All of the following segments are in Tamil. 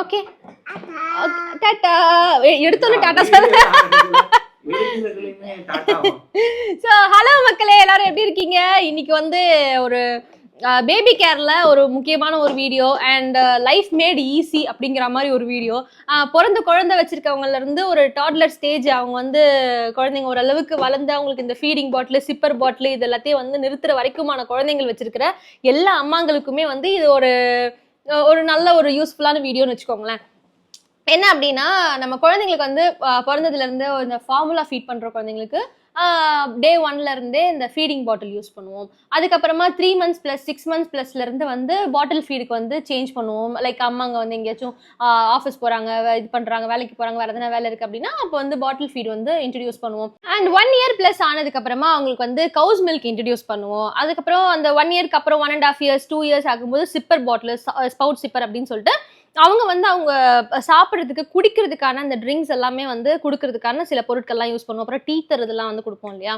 ஓகே. டாட்டா. எடுத்தோன்னு டாட்டா சொல்ல ஸோ ஹலோ மக்களே எல்லாரும் எப்படி இருக்கீங்க? இன்னைக்கு வந்து ஒரு பேபி கேர்ல ஒரு முக்கியமான ஒரு video and life made easy அப்படிங்கிற மாதிரி ஒரு வீடியோ பிறந்த குழந்தை வச்சிருக்கவங்கல இருந்து ஒரு டாட்லர் ஸ்டேஜ் அவங்க வந்து குழந்தைங்க ஓரளவுக்கு வளர்ந்து அவங்களுக்கு இந்த ஃபீடிங் பாட்டில் சிப்பர் பாட்டில் இது எல்லாத்தையும் வந்து நிறுத்துற வரைக்குமான குழந்தைங்கள் வச்சிருக்கிற எல்லா அம்மாங்களுக்குமே வந்து இது ஒரு ஒரு நல்ல ஒரு யூஸ்ஃபுல்லான வீடியோன்னு வச்சுக்கோங்களேன். என்ன அப்படின்னா நம்ம குழந்தைங்களுக்கு வந்து பிறந்ததுலேருந்து இந்த ஃபார்முலா ஃபீட் பண்ணுற குழந்தைங்களுக்கு டே ஒன்லேருந்தே இந்த ஃபீடிங் பாட்டில் யூஸ் பண்ணுவோம். அதுக்கப்புறமா three months plus six months ப்ளஸ்லேருந்து வந்து பாட்டில் ஃபீடுக்கு வந்து சேஞ்ச் பண்ணுவோம். லைக் அம்மாங்க வந்து எங்கேயாச்சும் ஆஃபீஸ் போகிறாங்க வே- இது பண்ணுறாங்க வேலைக்கு போகிறாங்க வேறு எதனா வேலை இருக்குது அப்படின்னா அப்போ வந்து பாட்டில் ஃபீட் வந்து இன்ட்ரடியூஸ் பண்ணுவோம். அண்ட் ஒன் இயர் ப்ளஸ் ஆனதுக்கப்புறமா அவங்களுக்கு வந்து கவுஸ் மில்க் இன்ட்ரடியூஸ் பண்ணுவோம். அதுக்கப்புறம் அந்த ஒன் இயர்க்கு அப்புறம் one and half years two years ஆகும்போது சிப்பர் பாட்டில் ஸ்பவுட் சிப்பர் அப்படின்னு சொல்லிட்டு அவங்க வந்து அவங்க சாப்பிட்றதுக்கு குடிக்கிறதுக்கான அந்த ட்ரிங்க்ஸ் எல்லாமே வந்து கொடுக்கறதுக்கான சில பொருட்கள்லாம் யூஸ் பண்ணுவோம். அப்புறம் டீ இதெல்லாம் வந்து கொடுப்போம் இல்லையா?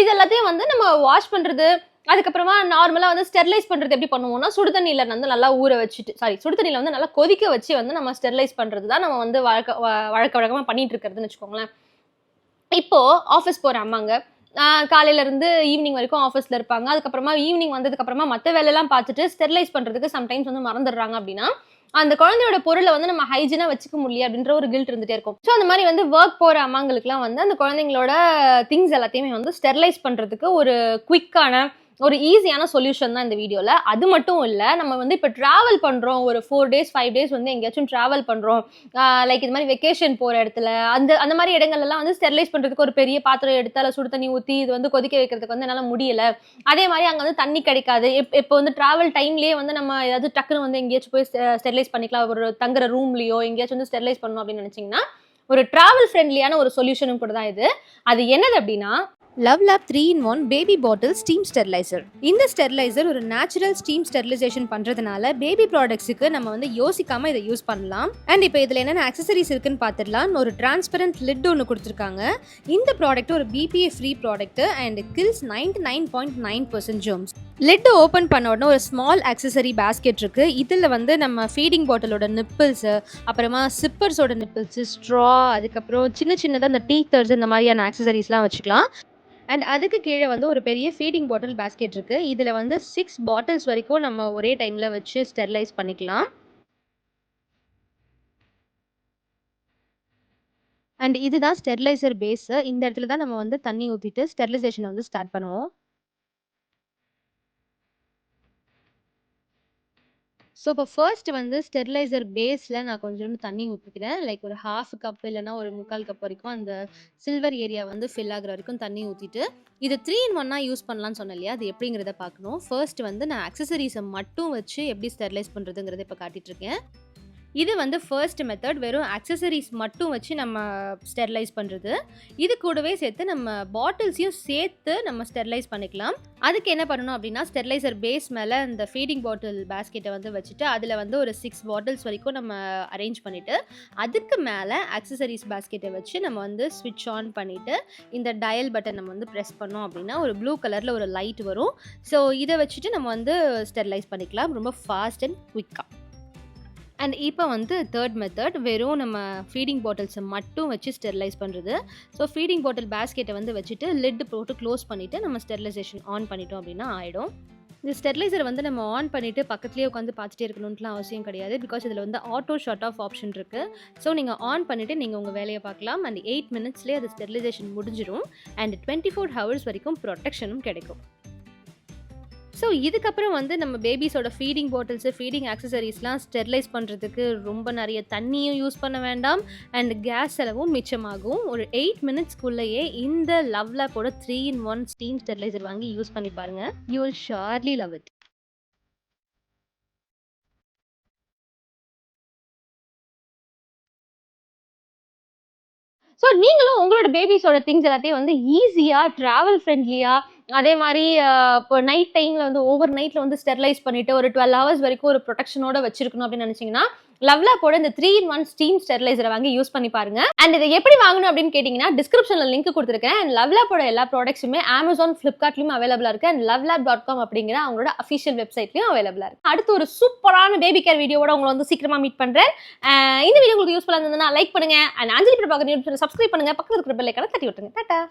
இது எல்லாத்தையும் வந்து நம்ம வாஷ் பண்றது அதுக்கப்புறமா நார்மலா வந்து ஸ்டெர்லைஸ் பண்றது எப்படி பண்ணுவோம்னா சுடுதண்ணியில் வந்து நல்லா ஊற வச்சுட்டு சாரி சுடுதண்ணியில வந்து நல்லா கொதிக்க வச்சு வந்து நம்ம ஸ்டெர்லைஸ் பண்றது தான் நம்ம வந்து வழக்க வழக்க வழக்கமா பண்ணிட்டு இருக்கிறதுன்னு வச்சுக்கோங்களேன். இப்போ ஆஃபீஸ் போற அம்மாங்க காலையிலேருந்து காலையில இருந்து ஈவினிங் வரைக்கும் ஆஃபீஸ்ல இருப்பாங்க. அதுக்கப்புறமா ஈவினிங் வந்ததுக்கு அப்புறமா மற்ற வேலையெல்லாம் பார்த்துட்டு ஸ்டெர்லைஸ் பண்றதுக்கு சம்டைம்ஸ் வந்து மறந்துடுறாங்க அப்படின்னா அந்த குழந்தையோட பொருளை வந்து நம்ம ஹைஜீனா வச்சுக்க முடியல அப்படின்ற ஒரு கில்ட் இருந்துட்டே இருக்கும். ஸோ அந்த மாதிரி வந்து ஒர்க் போற அம்மாங்களுக்குலாம் வந்து அந்த குழந்தைங்களோட திங்ஸ் எல்லாத்தையுமே வந்து ஸ்டெர்லைஸ் பண்றதுக்கு ஒரு குயிக்கான ஒரு ஈஸியான சொல்யூஷன் தான் இந்த வீடியோவில் அது மட்டும் இல்லை நம்ம வந்து இப்போ ட்ராவல் பண்ணுறோம் ஒரு ஃபோர் டேஸ் ஃபைவ் டேஸ் வந்து எங்கேயாச்சும் ட்ராவல் பண்ணுறோம் லைக் இது மாதிரி வெக்கேஷன் போகிற இடத்துல அந்த அந்த மாதிரி இடங்கள்லாம் வந்து ஸ்டெர்லைஸ் பண்ணுறதுக்கு ஒரு பெரிய பாத்திரம் எடுத்து அதில் சுடு தண்ணி ஊற்றி இது வந்து கொதிக்க வைக்கிறதுக்கு வந்து என்னால் முடியல. அதே மாதிரி அங்கே வந்து தண்ணி கிடைக்காது. இப்போ வந்து ட்ராவல் டைம்லேயே வந்து நம்ம ஏதாவது டக்குன்னு வந்து எங்கேயாச்சும் போய் ஸ்டெர்லைஸ் பண்ணிக்கலாம். ஒரு தங்குற ரூம்லேயோ எங்கேயாச்சும் வந்து ஸ்டெர்லைஸ் பண்ணணும் அப்படின்னு நினச்சிங்கன்னா ஒரு ட்ராவல் ஃப்ரெண்ட்லியான ஒரு சொல்யூஷனும் கூட தான் இது. அது என்னது அப்படின்னா LuvLap three in one baby bottle steam steriliser இந்த ஸ்டெர்லைசர் ஒரு நேச்சுரல் ஸ்டீம் ஸ்டெர்லைசேஷன் பண்றதுனால பேபி ப்ராடக்ட்ஸுக்கு நம்ம வந்து யோசிக்காம இதை யூஸ் பண்ணலாம். அண்ட் இப்போ இதில் என்னென்ன அக்சசரிஸ் இருக்குன்னு பார்த்துடலாம் ஒரு டிரான்ஸ்பரண்ட் லிட் ஒன்று கொடுத்துருக்காங்க. இந்த ப்ராடக்ட் ஒரு BPA free product and kills ninety nine point nine percent germs lid open பண்ண உடனே ஒரு ஸ்மால் அக்சசரி பேஸ்கெட் இருக்கு. இதில் வந்து நம்ம ஃபீடிங் பாட்டிலோட நிப்பிள்ஸு அப்புறமா சிப்பர்ஸோட நிப்பிள்ஸு ஸ்ட்ரா அதுக்கப்புறம் சின்ன சின்னதாக அந்த டீத்தர்ஸ் இந்த மாதிரியான அக்சசரிஸ்லாம் வச்சுக்கலாம். அண்ட் அதுக்கு கீழே வந்து ஒரு பெரிய ஃபீடிங் பாட்டில் பேஸ்கெட் இருக்கு. இதில் வந்து சிக்ஸ் பாட்டில்ஸ் வரைக்கும் நம்ம ஒரே டைமில் வச்சு ஸ்டெர்லைஸ் பண்ணிக்கலாம். அண்ட் இதுதான் ஸ்டெர்லைசர் பேஸு இந்த இடத்துல தான் நம்ம வந்து தண்ணி ஊற்றிட்டு ஸ்டெர்லைசேஷனை வந்து ஸ்டார்ட் பண்ணுவோம். ஸோ இப்போ ஃபர்ஸ்ட் வந்து ஸ்டெர்லைசர் பேஸில் நான் கொஞ்சோண்டு தண்ணி ஊற்றிக்கிறேன் லைக் ஒரு ஹாஃப் கப் இல்லைன்னா ஒரு முக்கால் கப் வரைக்கும் அந்த சில்வர் ஏரியா வந்து ஃபில் ஆகுற வரைக்கும் தண்ணி ஊற்றிட்டு இது த்ரீ இன் ஒன்னாக யூஸ் பண்ணலாம்னு சொன்னேன் இல்லையா? அது எப்படிங்கிறத பார்க்கணும். ஃபர்ஸ்ட் வந்து நான் அக்சசரிஸை மட்டும் வச்சு எப்படி ஸ்டெர்லைஸ் பண்ணுறதுங்கிறத இப்போ காட்டிகிட்ருக்கேன் இது வந்து ஃபர்ஸ்ட் மெத்தட் வெறும் அக்சசரிஸ் மட்டும் வச்சு நம்ம ஸ்டெர்லைஸ் பண்ணுறது இது கூடவே சேர்த்து நம்ம பாட்டில்ஸையும் சேர்த்து நம்ம ஸ்டெர்லைஸ் பண்ணிக்கலாம். அதுக்கு என்ன பண்ணணும் அப்படின்னா ஸ்டெர்லைசர் பேஸ் மேலே இந்த ஃபீடிங் பாட்டில் பேஸ்கெட்டை வந்து வச்சுட்டு அதில் வந்து ஒரு சிக்ஸ் பாட்டில்ஸ் வரைக்கும் நம்ம அரேஞ்ச் பண்ணிவிட்டு அதுக்கு மேலே அக்சசரிஸ் பேஸ்கெட்டை வச்சு நம்ம வந்து ஸ்விட்ச் ஆன் பண்ணிவிட்டு இந்த டயல் பட்டன் நம்ம வந்து ப்ரெஸ் பண்ணோம் அப்படின்னா ஒரு ப்ளூ கலரில் ஒரு லைட் வரும். ஸோ இதை வச்சுட்டு நம்ம வந்து ஸ்டெர்லைஸ் பண்ணிக்கலாம். ரொம்ப ஃபாஸ்ட் அண்ட் குயிக்காக அண்ட் இப்போ வந்து தேர்ட் மெத்தட் வெறும் நம்ம ஃபீடிங் பாட்டில்ஸை மட்டும் வச்சு ஸ்டெர்லைஸ் பண்ணுறது ஸோ ஃபீடிங் பாட்டில் பேஸ்கெட்டை வந்து வச்சுட்டு லிட் போட்டு க்ளோஸ் பண்ணிவிட்டு நம்ம ஸ்டெர்லைசேஷன் ஆன் பண்ணிட்டோம் அப்படின்னா ஆகிடும் இந்த ஸ்டெர்லைசர் வந்து நம்ம ஆன் பண்ணிவிட்டு பக்கத்துலேயே உட்காந்து பார்த்துட்டே இருக்கணும்ட்டுலாம் அவசியம் கிடையாது. பிகாஸ் இதில் வந்து ஆட்டோ ஷட் ஆஃப் ஆப்ஷன் இருக்குது ஸோ நீங்கள் ஆன் பண்ணிவிட்டு நீங்கள் உங்கள் வேலையை பார்க்கலாம். அண்ட் எயிட் மினிட்ஸ்லேயே அது ஸ்டெர்லைசேஷன் முடிஞ்சிடும். அண்ட் டுவெண்ட்டி ஃபோர் ஹவர்ஸ் வரைக்கும் ப்ரொடெக்ஷனும் கிடைக்கும். ஸோ இதுக்கப்புறம் வந்து நம்ம பேபிஸோட ஃபீடிங் பாட்டில்ஸு ஃபீடிங் ஆக்சசரிஸ்லாம் ஸ்டெர்லைஸ் பண்ணுறதுக்கு ரொம்ப நிறைய தண்ணியும் யூஸ் பண்ண வேண்டாம். அண்ட் கேஸ் செலவும் மிச்சமாகும். ஒரு எயிட் மினிட்ஸ்க்குள்ளேயே இந்த love லேப்போட three in one steam sterilizer வாங்கி யூஸ் பண்ணி பாருங்க. You will surely love it so நீங்களும் உங்களோட பேபிஸோட திங்ஸ் எல்லாத்தையும் வந்து ஈஸியாக ட்ராவல் ஃப்ரெண்ட்லியாக அதே மாதிரி இப்போ நைட் டைமில் வந்து ஓவர் நைட்டில் வந்து ஸ்டெர்லைஸ் பண்ணிட்டு ஒரு டுவெல் ஹவர்ஸ் வரைக்கும் ஒரு ப்ரொடெக்ஷனோட வச்சிருக்கணும் அப்படின்னு நினச்சிங்கன்னா போட இந்த த்ரீ இன் ஒன் ஸ்டீம் ஸ்டெர்லைசரை வாங்கி யூஸ் பண்ணி பாருங்க. அண்ட் இதை எப்படி வாங்கணும் அப்படின்னு கேட்டிங்கன்னா டிஸ்கிரிப்ஷனில் லிங்க் கொடுத்துருக்கேன். அண்ட் லவ்லாப்போட எல்லா ப்ராடக்ட்ஸுமே அமேசான் ஃப்ளிப்கார்ட்லையும் அவைலபிளாக இருக்கு. அண்ட் லவ்லா டாட் காம் அப்படிங்கிற அவங்களோட அஃபிஷியல் வெப்சைட்லையும் அவைலபிளாக இருக்கு. அடுத்து ஒரு சூப்பரான பேபி கேர் வீடியோவோட உங்களை வந்து சீக்கிரமா மீட் பண்றேன். இந்த வீடியோ உங்களுக்கு யூஸ்ஃபுல்லாக இருந்ததுன்னா லைக் பண்ணுங்க. அண்ட் அஞ்சலி பிரபாகர் சப்ஸ்கிரைப் பண்ணுங்க. பக்கத்துல இருக்கிற பெல்லைக்கான தட்டி விட்டுருங்க. டாட்டா.